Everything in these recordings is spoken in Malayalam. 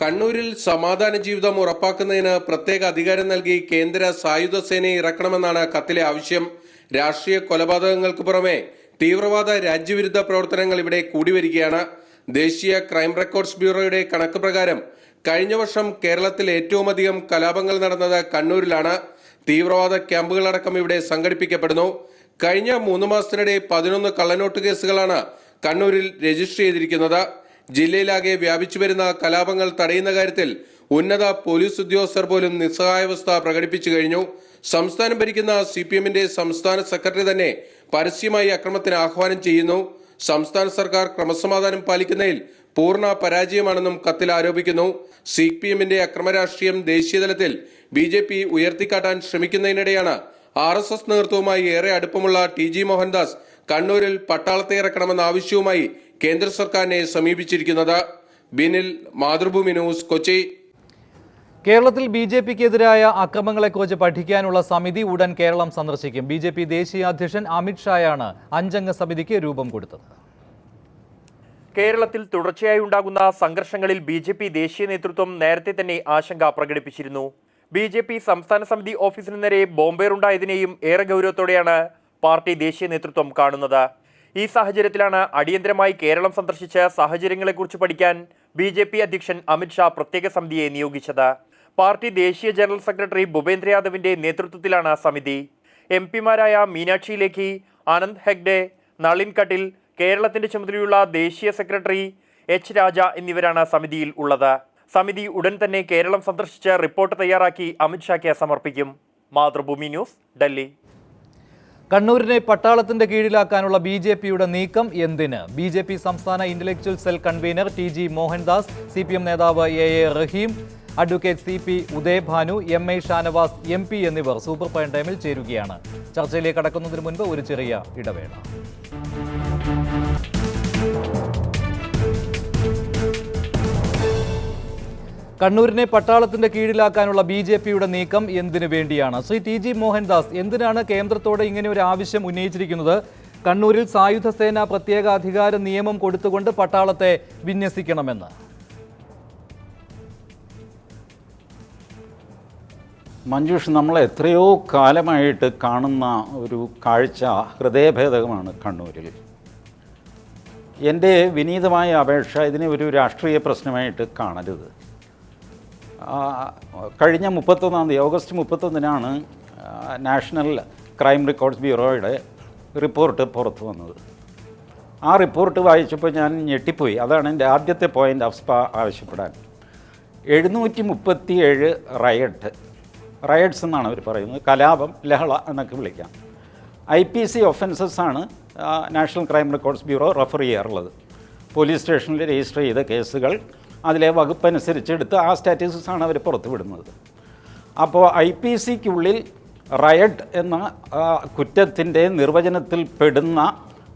കണ്ണൂരിൽ സമാധാന ജീവിതം ഉറപ്പാക്കുന്നതിന് പ്രത്യേക അധികാരം നൽകി കേന്ദ്ര സായുധ സേനയെ ഇറക്കണമെന്നാണ് കത്തിലെ ആവശ്യം. രാഷ്ട്രീയ കൊലപാതകങ്ങൾക്ക് പുറമെ തീവ്രവാദ രാജ്യവിരുദ്ധ പ്രവർത്തനങ്ങൾ ഇവിടെ കൂടിവരികയാണ്. ദേശീയ ക്രൈം റെക്കോർഡ്സ് ബ്യൂറോയുടെ കണക്ക് പ്രകാരം കഴിഞ്ഞ വർഷം കേരളത്തിൽ ഏറ്റവും അധികം കലാപങ്ങൾ നടന്നത് കണ്ണൂരിലാണ്. തീവ്രവാദ ക്യാമ്പുകളടക്കം ഇവിടെ സംഘടിപ്പിക്കപ്പെടുന്നു. കഴിഞ്ഞ മൂന്ന് മാസത്തിനിടെ പതിനൊന്ന് കള്ളനോട്ട് കേസുകളാണ് കണ്ണൂരിൽ രജിസ്റ്റർ ചെയ്തിരിക്കുന്നത്. ജില്ലയിലാകെ വ്യാപിച്ചു വരുന്ന കലാപങ്ങൾ തടയുന്ന കാര്യത്തിൽ ഉന്നത പോലീസ് ഉദ്യോഗസ്ഥർ പോലും നിസ്സഹായാവസ്ഥ പ്രകടിപ്പിച്ചു കഴിഞ്ഞു. സംസ്ഥാനം ഭരിക്കുന്ന സി പി എമ്മിന്റെ സംസ്ഥാന സെക്രട്ടറി തന്നെ പരസ്യമായി അക്രമത്തിന് ആഹ്വാനം ചെയ്യുന്നു. സംസ്ഥാന സർക്കാർ ക്രമസമാധാനം പാലിക്കുന്നതിൽ പൂർണ പരാജയമാണെന്നും കത്തിൽ ആരോപിക്കുന്നു. സി പി എമ്മിന്റെ അക്രമരാഷ്ട്രീയം ദേശീയതലത്തിൽ ബി ജെ പി ഉയർത്തിക്കാട്ടാൻ ശ്രമിക്കുന്നതിനിടെയാണ് ആർ എസ് എസ് നേതൃത്വവുമായി ഏറെ അടുപ്പമുള്ള ടി ജി മോഹൻദാസ് കണ്ണൂരിൽ പട്ടാളത്തെ ഇറക്കണമെന്ന ആവശ്യവുമായി കേന്ദ്ര സർക്കാരിനെ സമീപിച്ചിരിക്കുന്നത് ബിനിൽ മാതൃഭൂമി ന്യൂസ് കൊച്ചി. കേരളത്തിൽ ബി ജെ പിക്കെതിരായ അക്രമങ്ങളെക്കുറിച്ച് പഠിക്കാനുള്ള സമിതി ഉടൻ കേരളം സന്ദർശിക്കും. ബി ജെ പി ദേശീയ അധ്യക്ഷൻ അമിത്ഷായാണ് അഞ്ചംഗ സമിതിക്ക് രൂപം കൊടുത്തത്. കേരളത്തിൽ തുടർച്ചയായി ഉണ്ടാകുന്ന സംഘർഷങ്ങളിൽ ബി ജെ പി ദേശീയ നേതൃത്വം നേരത്തെ തന്നെ ആശങ്ക പ്രകടിപ്പിച്ചിരുന്നു. ബി ജെ പി സംസ്ഥാന സമിതി ഓഫീസിന് നേരെ ബോംബേറുണ്ടായതിനെയും ഏറെ ഗൗരവത്തോടെയാണ് പാർട്ടി ദേശീയ നേതൃത്വം കാണുന്നത്. ഈ സാഹചര്യത്തിലാണ് അടിയന്തരമായി കേരളം സന്ദർശിച്ച സാഹചര്യങ്ങളെക്കുറിച്ച് പഠിക്കാൻ ബി ജെ പി അധ്യക്ഷൻ അമിത്ഷാ പ്രത്യേക സമിതിയെ നിയോഗിച്ചത്. പാർട്ടി ദേശീയ ജനറൽ സെക്രട്ടറി ഭൂപേന്ദ്ര യാദവിന്റെ നേതൃത്വത്തിലാണ് സമിതി. എം പിമാരായ മീനാക്ഷി ലേഖി ആനന്ദ് ഹെഗ്ഡെ നളിൻ കട്ടിൽ കേരളത്തിന്റെ ചുമതലയുള്ള ദേശീയ സെക്രട്ടറി എച്ച് രാജ എന്നിവരാണ് സമിതിയിൽ ഉള്ളത്. സമിതി ഉടൻ തന്നെ കേരളം സന്ദർശിച്ച് റിപ്പോർട്ട് തയ്യാറാക്കി അമിത്ഷായ്ക്ക് സമർപ്പിക്കും. മാതൃഭൂമി ന്യൂസ് ഡൽഹി. കണ്ണൂരിനെ പട്ടാളത്തിന്റെ കീഴിലാക്കാനുള്ള ബി ജെ പിയുടെ നീക്കം എന്തിന്? ബി ജെ പി സംസ്ഥാന intellectual cell convener T G Mohandas C P M നേതാവ് A A Rahim advocate C P Udayabhanu M I Shanavas M P എന്നിവർ സൂപ്പർ പ്രൈം ടൈമിൽ ചേരുകയാണ്. ചർച്ചയിലേക്ക് കടക്കുന്നതിന് മുൻപ് ഒരു ചെറിയ ഇടവേള. കണ്ണൂരിനെ പട്ടാളത്തിന്റെ കീഴിലാക്കാനുള്ള ബി ജെ പിയുടെ നീക്കം എന്തിനു വേണ്ടിയാണ്? ശ്രീ ടി ജി മോഹൻദാസ് എന്തിനാണ് കേന്ദ്രത്തോട് ഇങ്ങനെ ഒരു ആവശ്യം ഉന്നയിച്ചിരിക്കുന്നത്? കണ്ണൂരിൽ സായുധ സേന പ്രത്യേക അധികാര നിയമം കൊടുത്തുകൊണ്ട് പട്ടാളത്തെ വിന്യസിക്കണമെന്ന്. മഞ്ജുഷ് നമ്മൾ എത്രയോ കാലമായിട്ട് കാണുന്ന ഒരു കാഴ്ച ഹൃദയഭേദകമാണ് കണ്ണൂരിൽ. എന്റെ വിനീതമായ അപേക്ഷ ഇതിനെ ഒരു രാഷ്ട്രീയ പ്രശ്നമായിട്ട് കാണരുത്. കഴിഞ്ഞ മുപ്പത്തൊന്നാം തീയതി ഓഗസ്റ്റ് മുപ്പത്തൊന്നിനാണ് നാഷണൽ ക്രൈം റെക്കോർഡ്സ് ബ്യൂറോയുടെ റിപ്പോർട്ട് പുറത്ത് വന്നത്. ആ റിപ്പോർട്ട് വായിച്ചപ്പോൾ ഞാൻ ഞെട്ടിപ്പോയി. അതാണ് എന്റെ ആദ്യത്തെ പോയിന്റ് അഫ്സ്പ ആവശ്യപ്പെടാൻ. എഴുന്നൂറ്റി മുപ്പത്തി ഏഴ് റയട്ട് റയട്ട്സ് എന്നാണ് അവർ പറയുന്നത്. കലാപം ലഹള എന്നൊക്കെ വിളിക്കാം. ഐ പി സി ഒഫൻസസ് ആണ് national crime records bureau refer ചെയ്യാറുള്ളത്. പോലീസ് സ്റ്റേഷനിൽ രജിസ്റ്റർ ചെയ്ത കേസുകൾ അതിലെ വകുപ്പ് അനുസരിച്ചെടുത്ത് ആ സ്റ്റാറ്റിസ്റ്റിക്സാണ് അവർ പുറത്തുവിടുന്നത് അപ്പോൾ ഐ പി സിക്കുള്ളിൽ റയഡ് എന്ന കുറ്റത്തിന്റെ നിർവചനത്തിൽ പെടുന്ന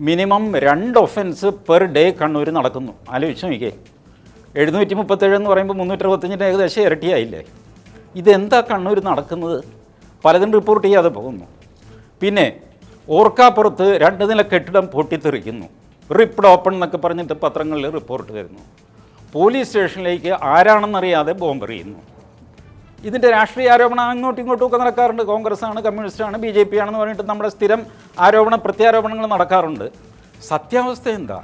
മിനിമം രണ്ട് ഒഫൻസ് പെർ ഡേ കണ്ണൂർ നടക്കുന്നു. ആലോചിച്ചു നോക്കിയേ. എഴുന്നൂറ്റി മുപ്പത്തേഴ് എന്ന് പറയുമ്പോൾ മുന്നൂറ്ററുപത്തഞ്ചിന്റെ ഏകദേശം ഇരട്ടിയായില്ലേ? ഇതെന്താ കണ്ണൂർ നടക്കുന്നത്? പലതും റിപ്പോർട്ട് ചെയ്യാതെ പോകുന്നു. പിന്നെ ഓർക്കാപ്പുറത്ത് രണ്ട് നില കെട്ടിടം പൊട്ടിത്തെറിക്കുന്നു. റിപ്ഡ് ഓപ്പൺ എന്നൊക്കെ പറഞ്ഞിട്ട് പത്രങ്ങളിൽ റിപ്പോർട്ട് വരുന്നു. പോലീസ് സ്റ്റേഷനിലേക്ക് ആരാണെന്നറിയാതെ ബോംബെറിയുന്നു ഇതിന്റെ രാഷ്ട്രീയ ആരോപണം അങ്ങോട്ടും ഇങ്ങോട്ടും ഒക്കെ നടക്കാറുണ്ട്. കോൺഗ്രസ് ആണ് കമ്മ്യൂണിസ്റ്റ് ആണ് ബി ജെ പി ആണെന്ന് പറഞ്ഞിട്ട് നമ്മുടെ സ്ഥിരം ആരോപണ പ്രത്യാരോപണങ്ങൾ നടക്കാറുണ്ട്. സത്യാവസ്ഥ എന്താ?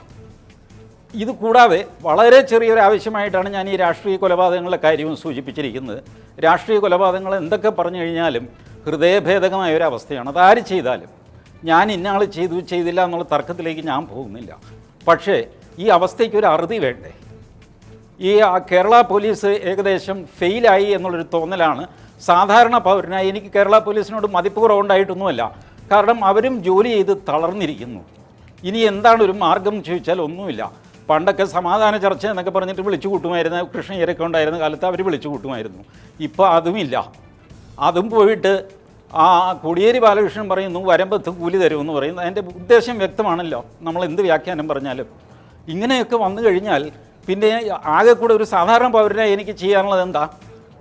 ഇത് കൂടാതെ വളരെ ചെറിയൊരു ആവശ്യമായിട്ടാണ് ഞാൻ ഈ രാഷ്ട്രീയ കൊലപാതകങ്ങളെ കാര്യവും സൂചിപ്പിച്ചിരിക്കുന്നത്. രാഷ്ട്രീയ കൊലപാതകങ്ങൾ എന്തൊക്കെ പറഞ്ഞു കഴിഞ്ഞാലും ഹൃദയഭേദകമായ ഒരു അവസ്ഥയാണ്. അത് ആര് ചെയ്താലും ഞാൻ ഇന്നയാൾ ചെയ്തു ചെയ്തില്ല എന്നുള്ള തർക്കത്തിലേക്ക് ഞാൻ പോകുന്നില്ല. പക്ഷേ ഈ അവസ്ഥയ്ക്ക് ഒരു അറുതി വേണ്ടേ? ഈ കേരള പോലീസ് ഏകദേശം ഫെയിലായി എന്നുള്ളൊരു തോന്നലാണ്. സാധാരണ പൗരനായി എനിക്ക് കേരള പോലീസിനോട് മതിപ്പ് കുറവുണ്ടായിട്ടൊന്നുമല്ല. കാരണം അവരും ജോലി ചെയ്ത് തളർന്നിരിക്കുന്നു. ഇനി എന്താണ് ഒരു മാർഗം ചോദിച്ചാൽ ഒന്നുമില്ല. പണ്ടൊക്കെ സമാധാന ചർച്ച എന്നൊക്കെ പറഞ്ഞിട്ട് വിളിച്ചു കൂട്ടുമായിരുന്നു. കൃഷ്ണയ്യരൊക്കെ ഉണ്ടായിരുന്ന കാലത്ത് അവർ വിളിച്ചു കൂട്ടുമായിരുന്നു. ഇപ്പോൾ അതുമില്ല. അതും പോയിട്ട് ആ കോടിയേരി ബാലകൃഷ്ണൻ പറയുന്നു വരമ്പത്ത് കൂലി തരുമെന്ന് പറയുന്നു. അതിന്റെ ഉദ്ദേശം വ്യക്തമാണല്ലോ. നമ്മൾ എന്ത് വ്യാഖ്യാനം പറഞ്ഞാലും. ഇങ്ങനെയൊക്കെ വന്നു കഴിഞ്ഞാൽ പിന്നെ ആകെ കൂടെ ഒരു സാധാരണ പൗരനെ എനിക്ക് ചെയ്യാനുള്ളത് എന്താ?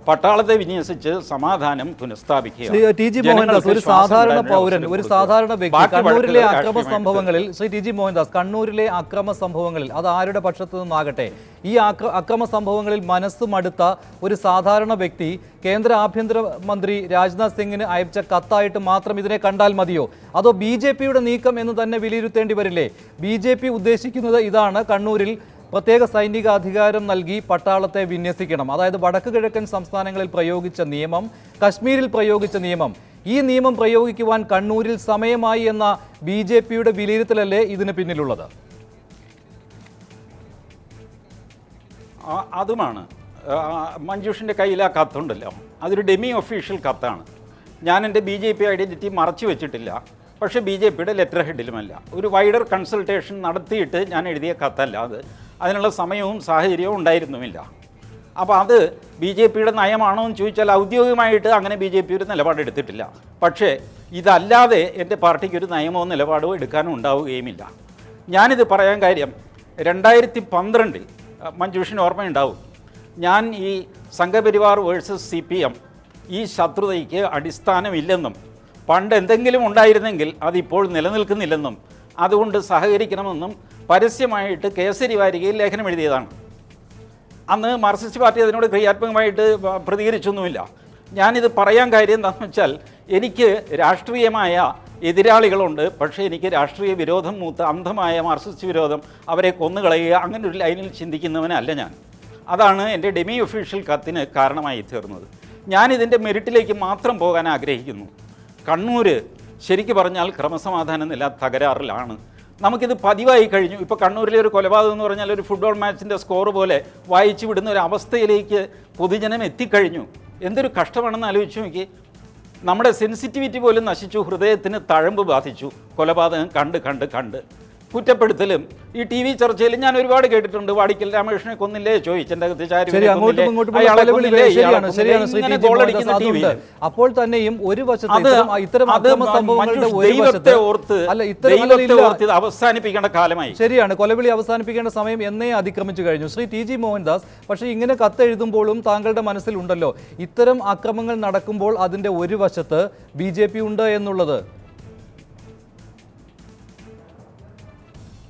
പട്ടാളത്തെ വിന്യസിച്ച് സമാധാനം പുനഃസ്ഥാപിക്കുക. ടി. ജി. മോഹൻദാസ് ഒരു സാധാരണ പൗരൻ ഒരു സാധാരണ വ്യക്തി കണ്ണൂരിലെ അക്രമ സംഭവങ്ങളിൽ ശ്രീ. ടി. ജി. മോഹൻദാസ് കണ്ണൂരിലെ അക്രമ സംഭവങ്ങളിൽ അത് ആരുടെ പക്ഷത്തു നിന്നാകട്ടെ? ഈ അക്രമ സംഭവങ്ങളിൽ മനസ്സ് മടുത്ത ഒരു സാധാരണ വ്യക്തി കേന്ദ്ര ആഭ്യന്തര മന്ത്രി രാജ്നാഥ് സിംഗിന് അയച്ച കത്തായിട്ട് മാത്രം ഇതിനെ കണ്ടാൽ മതിയോ? അതോ ബി ജെ പിയുടെ നീക്കം എന്ന് തന്നെ വിലയിരുത്തേണ്ടി വരില്ലേ? ബി ജെ പി ഉദ്ദേശിക്കുന്നത് ഇതാണ് കണ്ണൂരിൽ പ്രത്യേക സൈനിക അധികാരം നൽകി പട്ടാളത്തെ വിന്യസിക്കണം. അതായത് വടക്ക് കിഴക്കൻ സംസ്ഥാനങ്ങളിൽ പ്രയോഗിച്ച നിയമം കശ്മീരിൽ പ്രയോഗിച്ച നിയമം. ഈ നിയമം പ്രയോഗിക്കുവാൻ കണ്ണൂരിൽ സമയമായി എന്ന ബി ജെ പിയുടെ വിലയിരുത്തലല്ലേ ഇതിന് പിന്നിലുള്ളത്? അതുമാണ്. മഞ്ജുഷിന്റെ കയ്യിൽ ആ കത്തുണ്ടല്ലോ. അതൊരു ഡെമി ഒഫീഷ്യൽ കത്താണ്. ഞാൻ എന്റെ ബി ജെ പി ഐഡന്റിറ്റി മറച്ചു വെച്ചിട്ടില്ല. പക്ഷേ ബി ജെ പിയുടെ ലെറ്റർ ഹെഡിലുമല്ല. ഒരു വൈഡർ കൺസൾട്ടേഷൻ നടത്തിയിട്ട് ഞാൻ എഴുതിയ കത്തല്ല അത്. അതിനുള്ള സമയവും സാഹചര്യവും ഉണ്ടായിരുന്നുമില്ല. അപ്പോൾ അത് ബി ജെ പിയുടെ നയമാണോ എന്ന് ചോദിച്ചാൽ ഔദ്യോഗികമായിട്ട് അങ്ങനെ ബി ജെ പി ഒരു നിലപാടെടുത്തിട്ടില്ല പക്ഷേ ഇതല്ലാതെ എന്റെ പാർട്ടിക്ക് ഒരു നയമോ നിലപാടോ എടുക്കാനോ ഉണ്ടാവുകയുമില്ല. ഞാനിത് പറയാൻ കാര്യം രണ്ടായിരത്തി പന്ത്രണ്ടിൽ മഞ്ജുഷിന് ഓർമ്മയുണ്ടാവും. ഞാൻ ഈ Sangh Parivar versus C P M ഈ ശത്രുതയ്ക്ക് അടിസ്ഥാനമില്ലെന്നും പണ്ട് എന്തെങ്കിലും ഉണ്ടായിരുന്നെങ്കിൽ അതിപ്പോൾ നിലനിൽക്കുന്നില്ലെന്നും അതുകൊണ്ട് സഹകരിക്കണമെന്നും പരസ്യമായിട്ട് കേസരി വാരികയിൽ ലേഖനം എഴുതിയതാണ്. അന്ന് മാർക്സിസ്റ്റ് പാർട്ടി അതിനോട് ക്രിയാത്മകമായിട്ട് പ്രതികരിച്ചൊന്നുമില്ല. ഞാനിത് പറയാൻ കാര്യം എന്താണെന്ന് വെച്ചാൽ എനിക്ക് രാഷ്ട്രീയമായ എതിരാളികളുണ്ട് പക്ഷേ എനിക്ക് രാഷ്ട്രീയ വിരോധം മൂത്ത് അന്ധമായ മാർക്സിസ്റ്റ് വിരോധം അവരെ കൊന്നുകളയുക അങ്ങനെ ഒരു ലൈനിൽ ചിന്തിക്കുന്നവനല്ല ഞാൻ. അതാണ് എന്റെ ഡെമി ഒഫീഷ്യൽ കത്തിന് കാരണമായി തീർന്നത്. ഞാനിതിന്റെ മെറിറ്റിലേക്ക് മാത്രം പോകാൻ ആഗ്രഹിക്കുന്നു. കണ്ണൂർ ശരിക്ക് പറഞ്ഞാൽ ക്രമസമാധാനം നില തകരാറിലാണ്. നമുക്കിത് പതിവായി കഴിഞ്ഞു. ഇപ്പോൾ കണ്ണൂരിലെ ഒരു കൊലപാതകം എന്ന് പറഞ്ഞാൽ ഒരു ഫുട്ബോൾ മാച്ചിന്റെ സ്കോർ പോലെ വായിച്ചു വിടുന്ന ഒരു അവസ്ഥയിലേക്ക് പൊതുജനം എത്തിക്കഴിഞ്ഞു. എന്തൊരു കഷ്ടമാണെന്ന് ആലോചിച്ചു നോക്കി. നമ്മുടെ സെൻസിറ്റിവിറ്റി പോലും നശിച്ചു. ഹൃദയത്തിന് തഴമ്പ് ബാധിച്ചു. കൊലപാതകം കണ്ട് കണ്ട് കണ്ട്. കുറ്റപ്പെടുത്തലും. ഈ ടി വി ചർച്ചയിൽ ഞാൻ ഒരുപാട് കേട്ടിട്ടുണ്ട്. വാടിക്കൽ രാമകൃഷ്ണനെ കൊന്നില്ലേ. അതുണ്ട് അപ്പോൾ തന്നെയും ഒരു വശത്തെ ഓർത്ത് അവസാനിപ്പിക്കേണ്ട കാലമായി. ശരിയാണ് കൊലവിളി അവസാനിപ്പിക്കേണ്ട സമയം എന്നേ അതിക്രമിച്ചു കഴിഞ്ഞു. ശ്രീ ടി ജി മോഹൻദാസ് പക്ഷേ ഇങ്ങനെ കത്തെഴുതുമ്പോഴും താങ്കളുടെ മനസ്സിലുണ്ടല്ലോ. ഇത്തരം അക്രമങ്ങൾ നടക്കുമ്പോൾ അതിന്റെ ഒരു വശത്ത് ബി ജെ പി ഉണ്ട് എന്നുള്ളത്.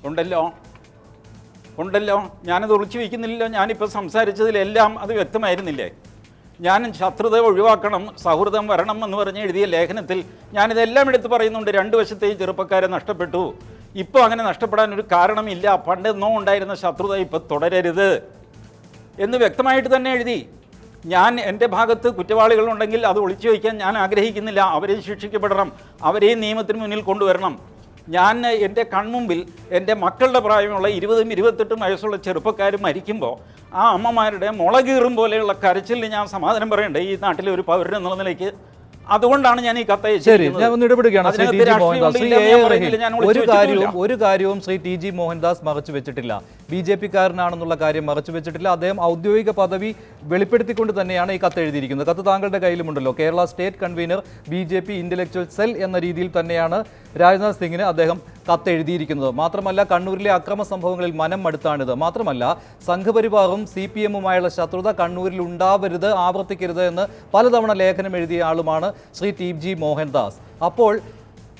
ഉണ്ടല്ലോ. ഉണ്ടല്ലോ. ഞാനത് ഒളിച്ചു വയ്ക്കുന്നില്ലല്ലോ. ഞാനിപ്പോൾ സംസാരിച്ചതിലെല്ലാം അത് വ്യക്തമായിരുന്നില്ലേ? ഞാൻ ശത്രുത ഒഴിവാക്കണം സൗഹൃദം വരണം എന്ന് പറഞ്ഞ് എഴുതിയ ലേഖനത്തിൽ ഞാനിതെല്ലാം എടുത്ത് പറയുന്നുണ്ട്. രണ്ട് വശത്തെയും ചെറുപ്പക്കാരെ നഷ്ടപ്പെട്ടു. ഇപ്പോൾ അങ്ങനെ നഷ്ടപ്പെടാൻ ഒരു കാരണമില്ല. പണ്ട് എന്നോ ഉണ്ടായിരുന്ന ശത്രുത ഇപ്പോൾ തുടരരുത് എന്ന് വ്യക്തമായിട്ട് തന്നെ എഴുതി. ഞാൻ എന്റെ ഭാഗത്ത് കുറ്റവാളികളുണ്ടെങ്കിൽ അത് ഒളിച്ചു വയ്ക്കാൻ ഞാൻ ആഗ്രഹിക്കുന്നില്ല. അവരെ ശിക്ഷിക്കപ്പെടണം. അവരെയും നിയമത്തിന് മുന്നിൽ കൊണ്ടുവരണം. ഞാൻ എന്റെ കൺമുമ്പിൽ എന്റെ മക്കളുടെ പ്രായമുള്ള ഇരുപതും ഇരുപത്തെട്ടും വയസ്സുള്ള ചെറുപ്പക്കാർ മരിക്കുമ്പോൾ ആ അമ്മമാരുടെ മുളകീറും പോലെയുള്ള കരച്ചിൽ ഞാൻ സമാധാനം പറയണ്ടേ? ഈ നാട്ടിലെ ഒരു പൗരൻ എന്നുള്ള നിലയ്ക്ക് അതുകൊണ്ടാണ് ഞാൻ ഈ കത്ത് ശരി ഞാൻ ഒന്ന് ഇടപെടുകയാണ്. Shri T G Mohandas. Shri A A Rahim ഒരു കാര്യവും ഒരു കാര്യവും ശ്രീ ടി ജി മോഹൻദാസ് മറച്ചു വെച്ചിട്ടില്ല. ബി ജെ പിക്കാരനാണെന്നുള്ള കാര്യം മറച്ചു വെച്ചിട്ടില്ല. അദ്ദേഹം ഔദ്യോഗിക പദവി വെളിപ്പെടുത്തിക്കൊണ്ട് തന്നെയാണ് ഈ കത്ത് എഴുതിയിരിക്കുന്നത്. കത്ത് താങ്കളുടെ കയ്യിലുമുണ്ടല്ലോ. Kerala state convener B J P intellectual cell എന്ന രീതിയിൽ തന്നെയാണ് രാജ്നാഥ് സിംഗിന് അദ്ദേഹം കത്ത് എഴുതിയിരിക്കുന്നത് മാത്രമല്ല കണ്ണൂരിലെ അക്രമ സംഭവങ്ങളിൽ മനം മടുത്താണിത്. മാത്രമല്ല സംഘപരിവാറും സി പി എമ്മുമായുള്ള ശത്രുത കണ്ണൂരിൽ ഉണ്ടാവരുത് ആവർത്തിക്കരുത് എന്ന് പലതവണ ലേഖനം എഴുതിയ ആളുമാണ് ശ്രീ ടി ജി മോഹൻദാസ്. അപ്പോൾ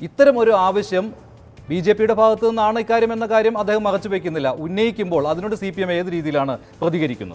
ഇത്തരം ഒരു ആവശ്യം ബി ജെ പിയുടെ ഭാഗത്തു നിന്നാണ് ഇക്കാര്യം എന്ന കാര്യം അദ്ദേഹം മറച്ചു വയ്ക്കുന്നില്ല ഉന്നയിക്കുമ്പോൾ അതിനോട് സി പി എം ഏത് രീതിയിലാണ് പ്രതികരിക്കുന്നത്?